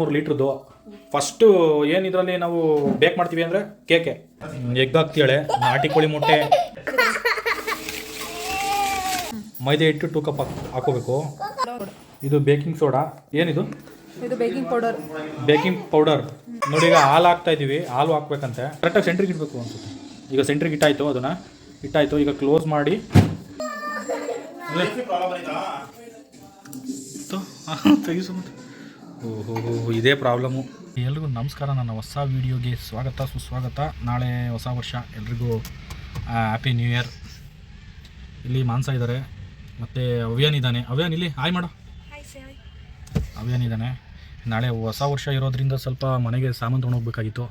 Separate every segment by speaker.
Speaker 1: ಮೂರು ಲೀಟ್ರದ್ದು. ಫಸ್ಟು ಏನು ಇದರಲ್ಲಿ ನಾವು ಬೇಕ್ ಮಾಡ್ತೀವಿ ಅಂದರೆ ಕೇಕೆ ಎಗ್ ಹಾಕ್ತಿಯಾಳೆ ನಾಟಿ ಕೋಳಿ ಮೊಟ್ಟೆ. ಮೈದೆ ಹಿಟ್ಟು ಟೂ ಕಪ್ ಹಾಕೋಬೇಕು. ಇದು ಬೇಕಿಂಗ್ ಸೋಡಾ ಏನಿದು?
Speaker 2: ಇದು ಬೇಕಿಂಗ್ ಪೌಡರ್
Speaker 1: ಬೇಕಿಂಗ್ ಪೌಡರ್ ನೋಡಿ ಈಗ ಹಾಲು ಹಾಕ್ತಾ ಇದೀವಿ. ಹಾಲು ಹಾಕ್ಬೇಕಂತೆ. ಕರೆಕ್ಟಾಗಿ ಸೆಂಟ್ರಿಗೆ ಇಡಬೇಕು ಅನ್ಸುತ್ತೆ. ಈಗ ಸೆಂಟ್ರಿಗೆ ಇಟ್ಟಾಯ್ತು ಅದನ್ನ. ಇಟ್ಟಾಯ್ತು ಈಗ ಕ್ಲೋಸ್ ಮಾಡಿ. ತೆಗಿಸು ಓಹೋ ಇದೇ ಪ್ರಾಬ್ಲಮ್ಮು ಎಲ್ರಿಗೂ ನಮಸ್ಕಾರ ನನ್ನ ಹೊಸ ವೀಡಿಯೋಗೆ ಸ್ವಾಗತ ಸುಸ್ವಾಗತ. ನಾಳೆ ಹೊಸ ವರ್ಷ ಎಲ್ರಿಗೂ ಹ್ಯಾಪಿ ನ್ಯೂ ಇಯರ್ ಇಲ್ಲಿ ಮಾನ್ಸ ಇದ್ದಾರೆ ಮತ್ತು ಅವ್ಯಾನ್ ಇದ್ದಾನೆ ಅವ್ಯಾನ್ ಇಲ್ಲಿ ಹಾಯ್ ಮಾಡು. ಅವ್ಯಾನ್ ಇದ್ದಾನೆ ನಾಳೆ ಹೊಸ ವರ್ಷ ಇರೋದ್ರಿಂದ ಸ್ವಲ್ಪ ಮನೆಗೆ ಸಾಮಾನು ತೊಗೊಂಡೋಗ್ಬೇಕಾಗಿತ್ತು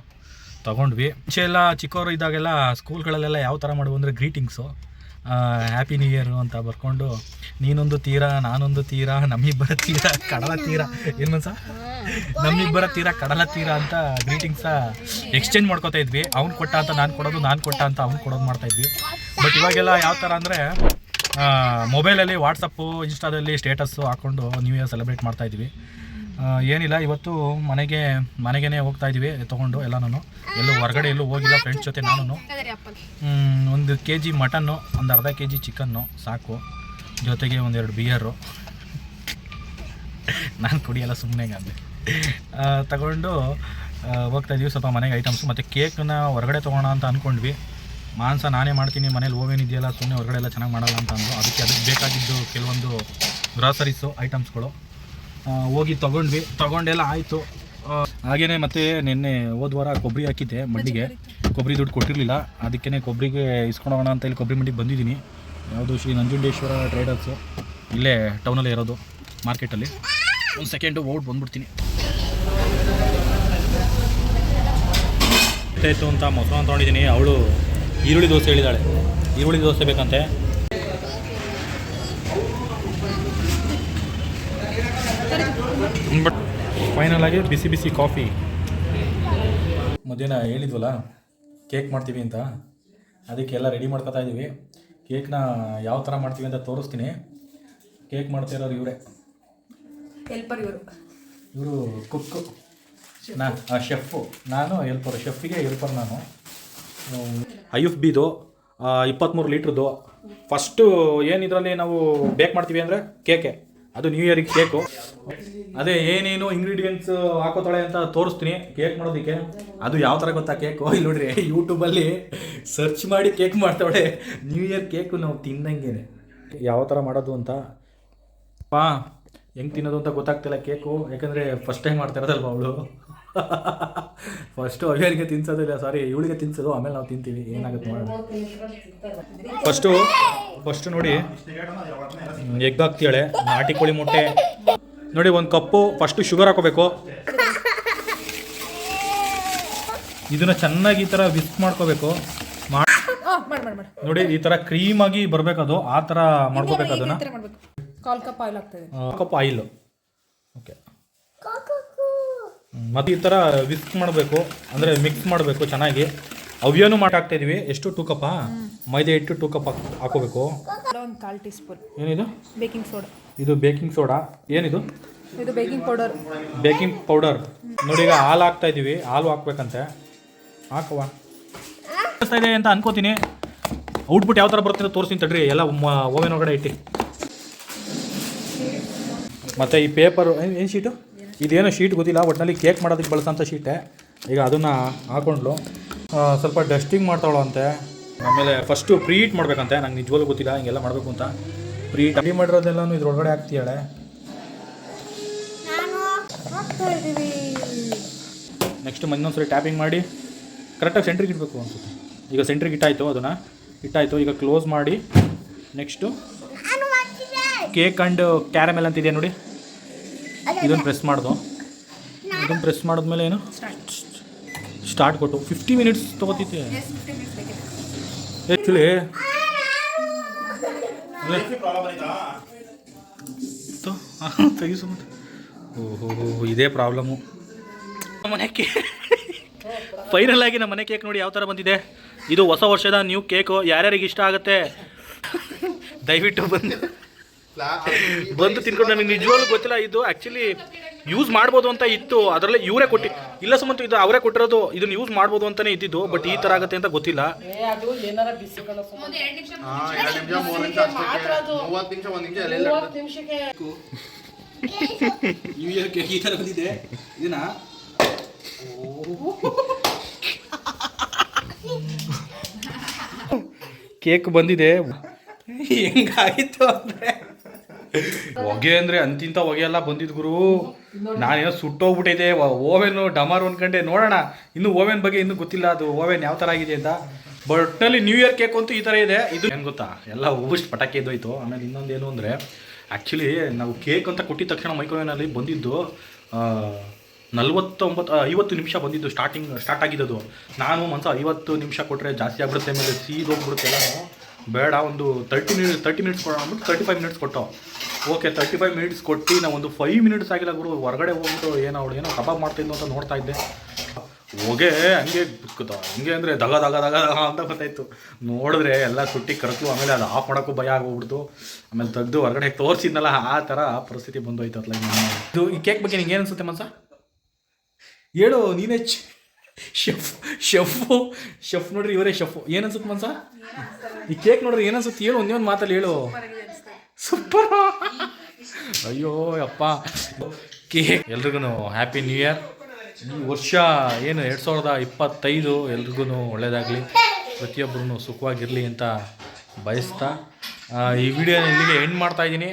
Speaker 1: ತೊಗೊಂಡ್ವಿ. ಮುಂಚೆ ಎಲ್ಲ ಚಿಕ್ಕವರು ಇದ್ದಾಗೆಲ್ಲ ಸ್ಕೂಲ್ಗಳಲ್ಲೆಲ್ಲ ಯಾವ ಥರ ಮಾಡುವು ಅಂದರೆ ಗ್ರೀಟಿಂಗ್ಸು ಹ್ಯಾಪಿ ನ್ಯೂ ಇಯರ್ ಅಂತ ಬರ್ಕೊಂಡು, ನೀನೊಂದು ತೀರಾ, ನಾನೊಂದು ತೀರಾ, ನಮ್ಮಿಬ್ಬರ ತೀರಾ, ಕಡಲ ತೀರ. ಏನು ಮನ್ಸ? ನಮ್ಮಿಬ್ಬರ ತೀರಾ, ಕಡಲ ತೀರ ಅಂತ ಗ್ರೀಟಿಂಗ್ಸ ಎಕ್ಸ್ಚೇಂಜ್ ಮಾಡ್ಕೋತಾ ಇದ್ವಿ. ಅವ್ನು ಕೊಟ್ಟ ಅಂತ ನಾನು ಕೊಡೋದು, ನಾನು ಕೊಟ್ಟ ಅಂತ ಅವ್ನು ಕೊಡೋದು ಮಾಡ್ತಾ ಇದ್ವಿ. ಬಟ್ ಇವಾಗೆಲ್ಲ ಯಾವ ಥರ ಅಂದರೆ ಮೊಬೈಲಲ್ಲಿ ವಾಟ್ಸಪ್ಪು ಇನ್ಸ್ಟಾದಲ್ಲಿ ಸ್ಟೇಟಸ್ಸು ಹಾಕ್ಕೊಂಡು ನ್ಯೂ ಇಯರ್ ಸೆಲೆಬ್ರೇಟ್ ಮಾಡ್ತಾ ಇದ್ವಿ. ಏನಿಲ್ಲ, ಇವತ್ತು ಮನೆಗೆ ಮನೆಗೇ ಹೋಗ್ತಾ ಇದ್ದೀವಿ ತೊಗೊಂಡು ಎಲ್ಲನೂ. ಎಲ್ಲೂ ಹೊರಗಡೆ ಎಲ್ಲೂ ಹೋಗಿಲ್ಲ ಫ್ರೆಂಡ್ಸ್ ಜೊತೆ ನಾನು ಒಂದು ಕೆ ಜಿ ಮಟನ್ನು, ಒಂದು ಅರ್ಧ ಕೆ ಜಿ ಚಿಕನ್ನು, ಸಾಕು. ಜೊತೆಗೆ ಒಂದೆರಡು ಬಿಯರು ನಾನು ಕುಡಿಯಲ್ಲ ಸುಮ್ಮನೆ ಅಂದೆ ತಗೊಂಡು ಹೋಗ್ತಾ ಇದೀವಿ, ಸ್ವಲ್ಪ ಮನೆಗೆ ಐಟಮ್ಸ್ ಮತ್ತು ಕೇಕ್ನ ಹೊರಗಡೆ ತೊಗೋಣ ಅಂತ ಅಂದ್ಕೊಂಡ್ವಿ ಮಾಂಸ ನಾನೇ ಮಾಡ್ತೀನಿ, ಮನೇಲಿ ಓವೇನ್ ಇದೆಯಲ್ಲ ಸುಮ್ಮನೆ ಹೊರಗಡೆ ಎಲ್ಲ ಚೆನ್ನಾಗಿ ಮಾಡಲ್ಲ ಅಂತ ಅಂದು ಅದಕ್ಕೆ ಅದಕ್ಕೆ ಬೇಕಾಗಿದ್ದು ಕೆಲವೊಂದು ಗ್ರಾಸರೀಸು ಐಟಮ್ಸ್ಗಳು ಹೋಗಿ ತಗೊಂಡ್ವಿ. ತಗೊಂಡೆಲ್ಲ ಆಯಿತು. ಹಾಗೇನೆ ಮತ್ತೆ ನಿನ್ನೆ ಹೋದ ವಾರ ಕೊಬ್ಬರಿ ಹಾಕಿದ್ದೆ ಮಂಡಿಗೆ ಕೊಬ್ಬರಿ ದುಡ್ಡು ಕೊಟ್ಟಿರಲಿಲ್ಲ. ಅದಕ್ಕೇ ಕೊಬ್ಬರಿಗೆ ಇಸ್ಕೊಂಡೋಗೋಣ ಅಂತ ಇಲ್ಲಿ ಕೊಬ್ಬರಿ ಮಂಡಿಗೆ ಬಂದಿದ್ದೀನಿ. ಯಾವುದು ಶ್ರೀ ನಂಜುಂಡೇಶ್ವರ ಟ್ರೇಡರ್ಸು. ಇಲ್ಲೇ ಟೌನಲ್ಲೇ ಇರೋದು ಮಾರ್ಕೆಟಲ್ಲಿ. ಒಂದು ಸೆಕೆಂಡು ಓಟ್ ಬಂದ್ಬಿಡ್ತೀನಿ. ಅಂತ ಮೊಸರು ತೊಗೊಂಡಿದ್ದೀನಿ. ಅವಳು ಈರುಳ್ಳಿ ದೋಸೆ ಹೇಳಿದಾಳೆ. ಈರುಳ್ಳಿ ದೋಸೆ ಬೇಕಂತೆ. ಬಟ್ ಫೈನಲ್ ಆಗಿ ಬಿಸಿ ಬಿಸಿ ಕಾಫಿ ಮಧ್ಯಾಹ್ನ ಹೇಳಿದ್ವಲ್ಲ ಕೇಕ್ ಮಾಡ್ತೀವಿ ಅಂತ. ಅದಕ್ಕೆಲ್ಲ ರೆಡಿ ಮಾಡ್ಕೊತಾ ಇದ್ದೀವಿ ಕೇಕ್ನ ಯಾವ ಥರ ಮಾಡ್ತೀವಿ ಅಂತ ತೋರಿಸ್ತೀನಿ. ಕೇಕ್ ಮಾಡ್ತಾ ಇರೋರು ಇವರೇ.
Speaker 2: ಹೆಲ್ಪರ್ ಇವರು.
Speaker 1: ಇವರು ಕುಕ್ಕು ನಾ ಶೆಫು ನಾನು ಹೆಲ್ಪರ್ ಶೆಫಿಗೆ ಹೆಲ್ಪರ್ ನಾನು. ಐ ಎಫ್ ಬಿದು ಇಪ್ಪತ್ತ್ಮೂರು ಲೀಟ್ರದ್ದು ಫಸ್ಟು ಏನು ಇದರಲ್ಲಿ ನಾವು ಬೇಕ್ ಮಾಡ್ತೀವಿ ಅಂದರೆ ಕೇಕೆ ಅದು ನ್ಯೂ ಇಯರಿಗೆ ಕೇಕು ಅದೇ ಏನೇನು ಇಂಗ್ರೀಡಿಯೆಂಟ್ಸ್ ಹಾಕೋತಾಳೆ ಅಂತ ತೋರಿಸ್ತೀನಿ. ಕೇಕ್ ಮಾಡೋದಕ್ಕೆ. ಅದು ಯಾವ ಥರ ಗೊತ್ತಾ ಕೇಕು ಇಲ್ಲಿ ನೋಡ್ರಿ ಯೂಟ್ಯೂಬಲ್ಲಿ ಸರ್ಚ್ ಮಾಡಿ ಕೇಕ್ ಮಾಡ್ತಾವಳೆ ನ್ಯೂ ಇಯರ್ ಕೇಕು ನಾವು ತಿನ್ನಂಗೇನೆ ಯಾವ ಥರ ಮಾಡೋದು ಅಂತ? ಪಾ, ಹೆಂಗೆ ತಿನ್ನೋದು ಅಂತ ಗೊತ್ತಾಗ್ತಿಲ್ಲ ಕೇಕು ಯಾಕಂದರೆ ಫಸ್ಟ್ ಟೈಮ್ ಮಾಡ್ತಾ ಇರೋದಲ್ವ ಅವಳು? ಫಸ್ಟು ಅವ್ಯಾರಿಗೆ ತಿನ್ಸೋದಿಲ್ಲ ಸಾರಿ ಇವಳಿಗೆ ತಿನ್ಸೋದು ಆಮೇಲೆ ನಾವು ತಿಂತೀವಿ ಏನಾಗುತ್ತೆ ನೋಡೋಣ. ಫಸ್ಟು ಫಸ್ಟು ನೋಡಿ ಎಗ್ ಹಾಕ್ತಿಯಾಳೆ ನಾಟಿ ಕೋಳಿ ಮೊಟ್ಟೆ. ನೋಡಿ ಒಂದು ಕಪ್ಪು ಫಸ್ಟು ಶುಗರ್ ಹಾಕೋಬೇಕು. ಇದನ್ನ ಚೆನ್ನಾಗಿ ಈ ಥರ ವಿಸ್ಕ್ ಮಾಡ್ಕೋಬೇಕು. ಮಾಡಿ
Speaker 2: ಮಾಡಿ ಮಾಡಿ ಮಾಡಿ
Speaker 1: ನೋಡಿ ಈ ಥರ ಕ್ರೀಮಾಗಿ ಬರಬೇಕದು ಆ ಥರ ಮಾಡ್ಕೋಬೇಕು ಅದನ್ನು.
Speaker 2: ಕಾಲ್ ಕಪ್ ಆಯಿಲ್ ಆಗ್ತದೆ
Speaker 1: ಕಪ್ ಆಯಿಲ್ ಓಕೆ ಮತ್ತು ಈ ಥರ ವಿಸ್ಕ್ ಮಾಡಬೇಕು ಅಂದರೆ ಮಿಕ್ಸ್ ಮಾಡಬೇಕು ಚೆನ್ನಾಗಿ. ಅವ್ಯನೂ ಮಾಡಾಕ್ತಾ ಇದೀವಿ. ಎಷ್ಟು? ಟೂ ಕಪ್ಪ ಮೈದಾ ಹಿಟ್ಟು ಟೂ ಕಪ್ ಹಾಕೋಬೇಕು.
Speaker 2: ಒಂದು ಕಾಲು ಟೀ ಸ್ಪೂನ್
Speaker 1: ಏನಿದು?
Speaker 2: ಬೇಕಿಂಗ್ ಸೋಡಾ
Speaker 1: ಇದು ಬೇಕಿಂಗ್ ಸೋಡಾ ಏನಿದು?
Speaker 2: ಇದು ಬೇಕಿಂಗ್ ಪೌಡರ್
Speaker 1: ಬೇಕಿಂಗ್ ಪೌಡರ್ ನೋಡಿ ಈಗ ಹಾಲು ಹಾಕ್ತಾ ಇದ್ದೀವಿ ಹಾಲು ಹಾಕ್ಬೇಕಂತೆ. ಹಾಕುವ ಇದೆ ಅಂತ ಅನ್ಕೋತೀನಿ. ಔಟ್ಪುಟ್ ಯಾವ ಥರ ಬರುತ್ತೆ ತೋರಿಸ್ತೀನಿ ತಡ್ರಿ. ಎಲ್ಲ ಓವೆನ್ ಒಳಗಡೆ ಇಟ್ಟು. ಮತ್ತು ಈ ಪೇಪರ್ ಏನು ಶೀಟು ಇದೇನೋ ಶೀಟ್ ಗೊತ್ತಿಲ್ಲ ಒಟ್ಟಿನಲ್ಲಿ ಕೇಕ್ ಮಾಡೋದಕ್ಕೆ ಬಳಸೋಂಥ ಶೀಟೆ. ಈಗ ಅದನ್ನು ಹಾಕೊಂಡ್ಲು. ಸ್ವಲ್ಪ ಡಸ್ಟಿಂಗ್ ಮಾಡ್ತಾವಳು ಅಂತೆ ಆಮೇಲೆ ಫಸ್ಟು ಪ್ರೀಟ್ ಮಾಡ್ಬೇಕಂತೆ. ನಂಗೆ ನಿಜವಾಗ್ಲೂ ಗೊತ್ತಿಲ್ಲ ಹಿಂಗೆಲ್ಲ ಮಾಡಬೇಕು ಅಂತ. ಪ್ರೀಟ್ ರೆಡಿ ಮಾಡಿರೋದೆಲ್ಲನೂ ಇದ್ರೊಳಗಡೆ ಹಾಕ್ತಿಯಾಳೆ ನೆಕ್ಸ್ಟ್ ಇನ್ನೊಂದ್ಸರಿ ಟ್ಯಾಪಿಂಗ್ ಮಾಡಿ. ಕರೆಕ್ಟಾಗಿ ಸೆಂಟ್ರಿಗೆ ಇಡಬೇಕು ಅನ್ಸುತ್ತೆ. ಈಗ ಸೆಂಟ್ರಿಗೆ ಇಟ್ಟಾಯ್ತು ಅದನ್ನು. ಇಟ್ಟಾಯ್ತು ಈಗ ಕ್ಲೋಸ್ ಮಾಡಿ. ನೆಕ್ಸ್ಟು ಕೇಕ್ ಆ್ಯಂಡ್ ಕ್ಯಾರಮೆಲ್ ಅಂತಿದೆಯಾ ನೋಡಿ. ಇದನ್ನು ಪ್ರೆಸ್ ಮಾಡಿದ್ವು ಇದನ್ನು ಪ್ರೆಸ್ ಮಾಡಿದ್ಮೇಲೆ ಏನು? ಸ್ಟಾರ್ಟ್ ಕೊಟ್ಟು. ಫಿಫ್ಟಿ ಮಿನಿಟ್ಸ್ ತೊಗೋತೈತೆ. ಆ್ಯಕ್ಚುಲಿ ತೆಗಿಸು ಮತ್ತೆ. ಓಹೋ ಇದೇ ಪ್ರಾಬ್ಲಮ್ಮು ಮನೆ ಕೇಕ್ ಫೈನಲ್ ಆಗಿ ನಮ್ಮ ಮನೆ ಕೇಕ್ ನೋಡಿ ಯಾವ ಥರ ಬಂದಿದೆ. ಇದು ಹೊಸ ವರ್ಷದ ನ್ಯೂ ಕೇಕು ಯಾರ್ಯಾರಿಗೆ ಇಷ್ಟ ಆಗುತ್ತೆ? ದಯವಿಟ್ಟು ಬಂದು. ಬಂದು ತಿನ್ಕೊಂಡು ನನಗೆ ನಿಜವಾಗ್ಲೂ ಗೊತ್ತಿಲ್ಲ ಇದು ಆ್ಯಕ್ಚುಲಿ ಯೂಸ್ ಮಾಡ್ಬೋದು ಅಂತ ಇತ್ತು ಅದರಲ್ಲೇ ಇವರೇ ಕೊಟ್ಟಿ ಇಲ್ಲ ಸುಮಂತ ಇದು ಅವರೇ ಕೊಟ್ಟಿರೋದು ಇದನ್ನ ಯೂಸ್ ಮಾಡ್ಬೋದು ಅಂತಾನೆ ಇದ್ದಿದ್ದು ಬಟ್ ಈ ಥರ ಆಗುತ್ತೆ ಅಂತ ಗೊತ್ತಿಲ್ಲ. ಈ ಥರ ಬಂದಿದೆ ಇದನ್ನ ಕೇಕ್ ಬಂದಿದೆ. ಹೆಂಗಾಯಿತು ಅಂದರೆ? ಹೊಗೆ ಅಂದ್ರೆ ಅಂತಿಂತ ಹೊಗೆ ಎಲ್ಲ ಬಂದಿದ್ ಗುರು. ನಾನೇನೋ ಸುಟ್ಟೋಗ್ಬಿಟ್ಟಿದೆ ಓವೆನ್ ಡಮರ್ ಅನ್ಕಂಡೆ ನೋಡೋಣ. ಇನ್ನು ಓವೆನ್ ಬಗ್ಗೆ ಇನ್ನೂ ಗೊತ್ತಿಲ್ಲ ಅದು. ಓವೆನ್ ಯಾವ ತರ ಆಗಿದೆ ಅಂತ. ಬಟ್ನಲ್ಲಿ ನ್ಯೂ ಇಯರ್ ಕೇಕ್ ಅಂತೂ ಈ ಥರ ಇದೆ. ಇದು ಏನು ಗೊತ್ತಾ? ಎಲ್ಲ ಹೂವಿಷ್ಟು ಪಟಾಕಿ ಇದ್ದೋಯ್ತು ಆಮೇಲೆ ಇನ್ನೊಂದು ಏನು ಅಂದರೆ ಆ್ಯಕ್ಚುಲಿ ನಾವು ಕೇಕ್ ಅಂತ ಕೊಟ್ಟಿದ ತಕ್ಷಣ ಮೈಕ್ರೋವೇನಲ್ಲಿ ಬಂದಿದ್ದು ನಲ್ವತ್ತೊಂಬತ್ತು ಐವತ್ತು ನಿಮಿಷ ಬಂದಿದ್ದು ಸ್ಟಾರ್ಟಿಂಗ್ ಸ್ಟಾರ್ಟ್ ಆಗಿದ್ದು ನಾನು ಮನಸ್ಸು ಐವತ್ತು ನಿಮಿಷ ಕೊಟ್ಟರೆ ಜಾಸ್ತಿ ಆಗ್ಬಿಡುತ್ತೆ. ಮೇಲೆ ಸೀದ್ ಹೋಗ್ಬಿಡುತ್ತೆ ಎಲ್ಲನೂ. ಬೇಡ ಒಂದು ತರ್ಟಿ ಮಿನಿಟ್ ತರ್ಟಿ ಮಿನಿಟ್ಸ್ ಕೊಡೋಣ ಅಂದ್ಬಿಟ್ಟು ತರ್ಟಿ ಫೈವ್ ಮಿನಿಟ್ಸ್ ಕೊಟ್ಟು. ಓಕೆ ತರ್ಟಿ ಫೈವ್ ಮಿನಿಟ್ಸ್ ಕೊಟ್ಟು ನಾವು ಒಂದು ಫೈವ್ ಮಿನಿಟ್ಸ್ ಆಗಿಲ್ಲ ಗುರು ಹೊರಗಡೆ ಹೋಗ್ಬಿಟ್ಟು ಏನೋ ಅವಳು ಏನೋ ಕಬಾಬ್ ಮಾಡ್ತಿದ್ದು ಅಂತ ನೋಡ್ತಾ ಇದ್ದೆ. ಹೋಗೆ ಹಂಗೆ ಹಂಗೆ ಅಂದರೆ ದಗ ದಗ ದಗ ದಗ ಅಂತ ಗೊತ್ತಾಯ್ತು. ನೋಡಿದ್ರೆ ಎಲ್ಲ ಸುಟ್ಟಿ ಕರೆತು ಆಮೇಲೆ ಅದು ಆಫ್ ಮಾಡೋಕ್ಕೂ ಭಯ ಆಗೋಗ್ಬಿಡ್ತು ಆಮೇಲೆ ತೆಗ್ದು ಹೊರಗಡೆ ತೋರಿಸಿದ್ನಲ್ಲ ಆ ಥರ ಪರಿಸ್ಥಿತಿ ಬಂದೋಯ್ತು ಅತ್ಲ ಇದು ಈ ಕೇಕ್ ಬಗ್ಗೆ ನಿಂಗೆ ಏನು ಅನ್ಸುತ್ತೆ ಮನ್ಸ? ಹೇಳು ನೀನೇ ಶೆಫ್, ಶೆಫು, ಶೆಫ್ ನೋಡ್ರಿ ಇವರೇ ಶೆಫು. ಏನನ್ಸುತ್ತೆ ಮನ್ಸ? ಈ ಕೇಕ್ ನೋಡ್ರಿ ಏನು ಅನ್ಸುತ್ತೆ? ಹೇಳು, ಒಂದೇ ಒಂದು ಮಾತಲ್ಲಿ ಹೇಳು. ಸೂಪರ್. ಅಯ್ಯೋ ಅಪ್ಪ ಕೇಕ್ ಎಲ್ರಿಗೂ ಹ್ಯಾಪಿ ನ್ಯೂ ಇಯರ್ ಈ ವರ್ಷ ಏನು ಎರಡು ಸಾವಿರದ ಇಪ್ಪತ್ತೈದು ಎಲ್ರಿಗೂ ಒಳ್ಳೆಯದಾಗಲಿ ಪ್ರತಿಯೊಬ್ಬರೂ ಸುಖವಾಗಿರಲಿ ಅಂತ ಬಯಸ್ತಾ. ಈ ವಿಡಿಯೋನ ಇಲ್ಲಿಗೆ ಎಂಡ್ ಮಾಡ್ತಾ ಇದ್ದೀನಿ.